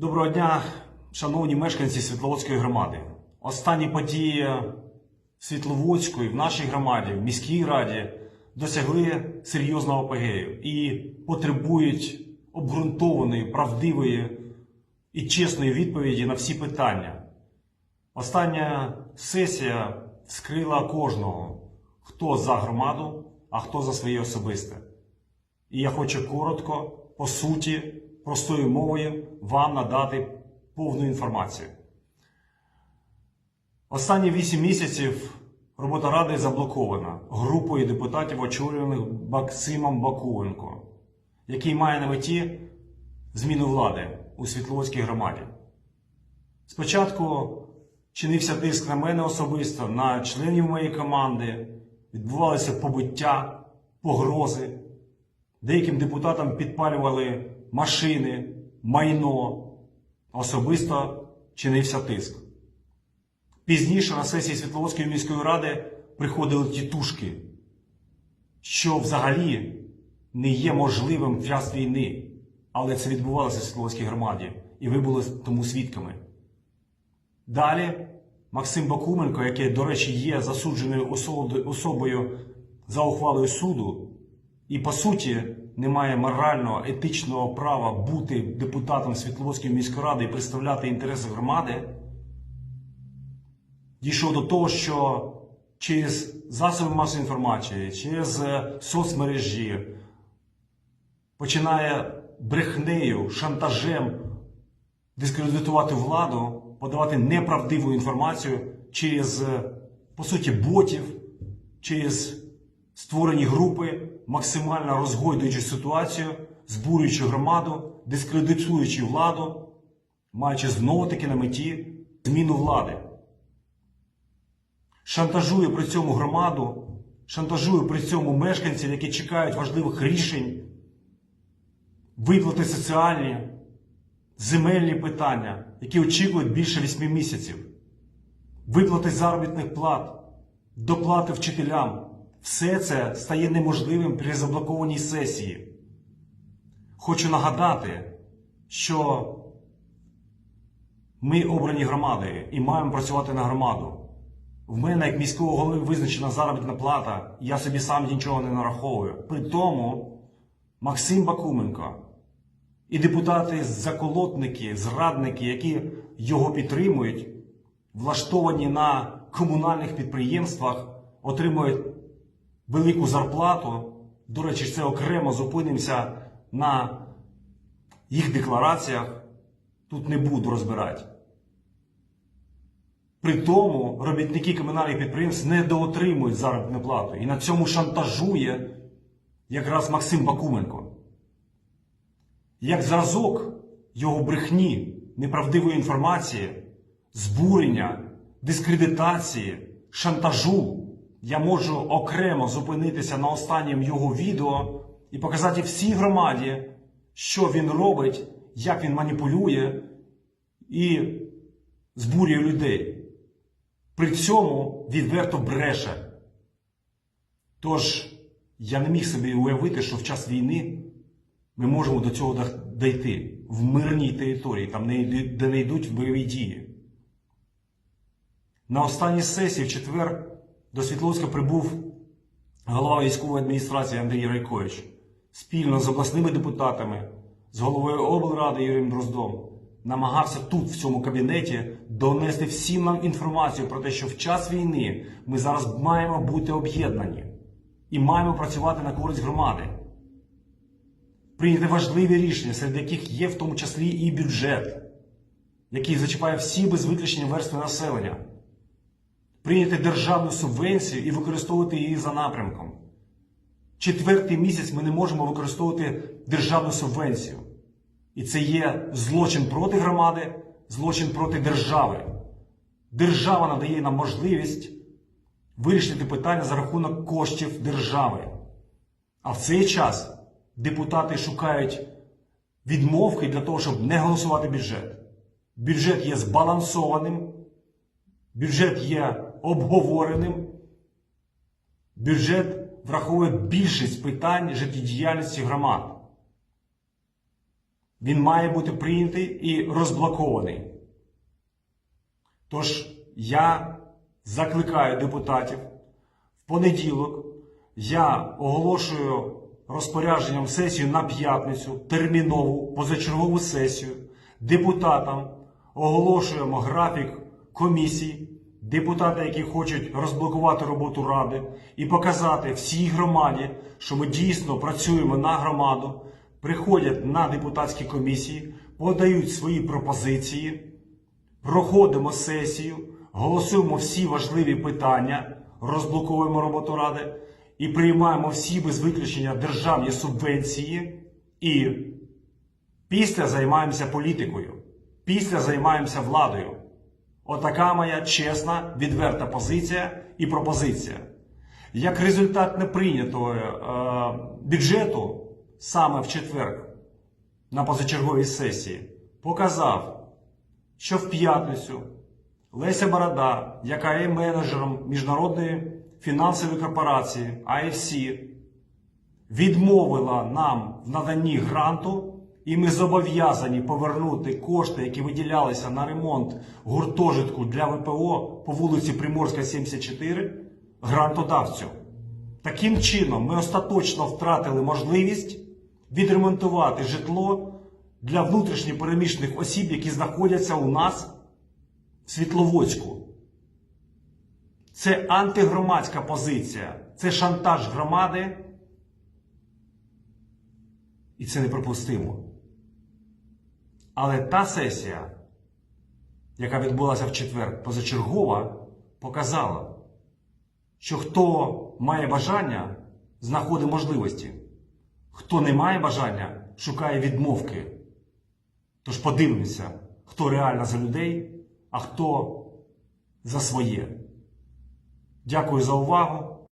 Доброго дня, шановні мешканці Світловодської громади. Останні події Світловодської в нашій громаді, в міській раді досягли серйозного апогею і потребують обґрунтованої, правдивої і чесної відповіді на всі питання. Остання сесія вскрила кожного, хто за громаду, а хто за своє особисте. І я хочу коротко, по суті, простою мовою вам надати повну інформацію. Останні 8 місяців робота Ради заблокована групою депутатів, очолюваних Максимом Бакуленко, який має на меті зміну влади у Світловодській громаді. Спочатку чинився тиск на мене особисто, на членів моєї команди, відбувалося побиття, погрози. Деяким депутатам підпалювали машини, майно. Особисто чинився тиск. Пізніше на сесії Світловодської міської ради приходили тітушки, що взагалі не є можливим в час війни. Але це відбувалося в Світловодській громаді, і ви були тому свідками. Далі Максим Бакуменко, який, до речі, є засудженою особою за ухвалою суду, і по суті не має морального, етичного права бути депутатом Світловодської міської ради і представляти інтереси громади, дійшов до того, що через засоби масової інформації, через е, соцмережі починає брехнею, шантажем дискредитувати владу, подавати неправдиву інформацію через, е, по суті, ботів, через створені групи, максимально розгойдуючи ситуацію, збурюючи громаду, дискредитуючи владу, маючи знову таки на меті зміну влади. Шантажує при цьому громаду, шантажує при цьому мешканців, які чекають важливих рішень, виплати соціальні, земельні питання, які очікують більше 8 місяців, виплати заробітних плат, доплати вчителям. Все це стає неможливим при заблокованій сесії. Хочу нагадати, що ми обрані громадою і маємо працювати на громаду. В мене, як міського голови, визначена заробітна плата, я собі сам нічого не нараховую. При тому Максим Бакуменко і депутати заколотники, зрадники, які його підтримують, влаштовані на комунальних підприємствах, отримують велику зарплату. До речі, це окремо зупинимося на їх деклараціях. Тут не буду розбирати. При тому робітники комунальних підприємств недоотримують заробітну плату. І на цьому шантажує якраз Максим Бакуменко. Як зразок його брехні, неправдивої інформації, збурення, дискредитації, шантажу, я можу окремо зупинитися на останньому його відео і показати всій громаді, що він робить, як він маніпулює і збурює людей. При цьому відверто бреше. Тож я не міг собі уявити, що в час війни ми можемо до цього дійти в мирній території, там де не йдуть бойові дії. На останній сесії в четвер до Світловська прибув голова військової адміністрації Андрій Райкович спільно з обласними депутатами, з головою облради Юрієм Дроздом. Намагався тут, в цьому кабінеті, донести всім нам інформацію про те, що в час війни ми зараз маємо бути об'єднані і маємо працювати на користь громади прийняти важливі рішення, серед яких є в тому числі і бюджет, який зачіпає всі без виключення верстви населення, прийняти державну субвенцію і використовувати її за напрямком. Четвертий місяць ми не можемо використовувати державну субвенцію. І це є злочин проти громади, злочин проти держави. Держава надає нам можливість вирішити питання за рахунок коштів держави. А в цей час депутати шукають відмовки для того, щоб не голосувати бюджет. Бюджет є збалансованим, бюджет є обговореним, бюджет враховує більшість питань життєдіяльності громад. Він має бути прийнятий і розблокований. Тож я закликаю депутатів в понеділок я оголошую розпорядженням сесію на п'ятницю, термінову позачергову сесію. Депутатам оголошуємо графік комісій, депутати, які хочуть розблокувати роботу ради і показати всій громаді, що ми дійсно працюємо на громаду, приходять на депутатські комісії, подають свої пропозиції проходимо сесію, голосуємо всі важливі питання, розблоковуємо роботу ради і приймаємо всі без виключення державні субвенції. І після займаємося політикою, після займаємося владою. Отака моя чесна, відверта позиція і пропозиція. Як результат неприйнятого е, бюджету саме в четвер на позачерговій сесії показав, що в п'ятницю Леся Борода, яка є менеджером міжнародної фінансової корпорації IFC, відмовила нам в наданні гранту, і ми зобов'язані повернути кошти, які виділялися на ремонт гуртожитку для ВПО по вулиці Приморська, 74, грантодавцю. Таким чином, ми остаточно втратили можливість відремонтувати житло для внутрішньо переміщених осіб, які знаходяться у нас в Світловодську. Це антигромадська позиція, це шантаж громади. І це неприпустимо. Але та сесія, яка відбулася в четвер, позачергова, показала, що хто має бажання, знаходить можливості. Хто не має бажання, шукає відмовки. Тож подивимося, хто реально за людей, а хто за своє. Дякую за увагу.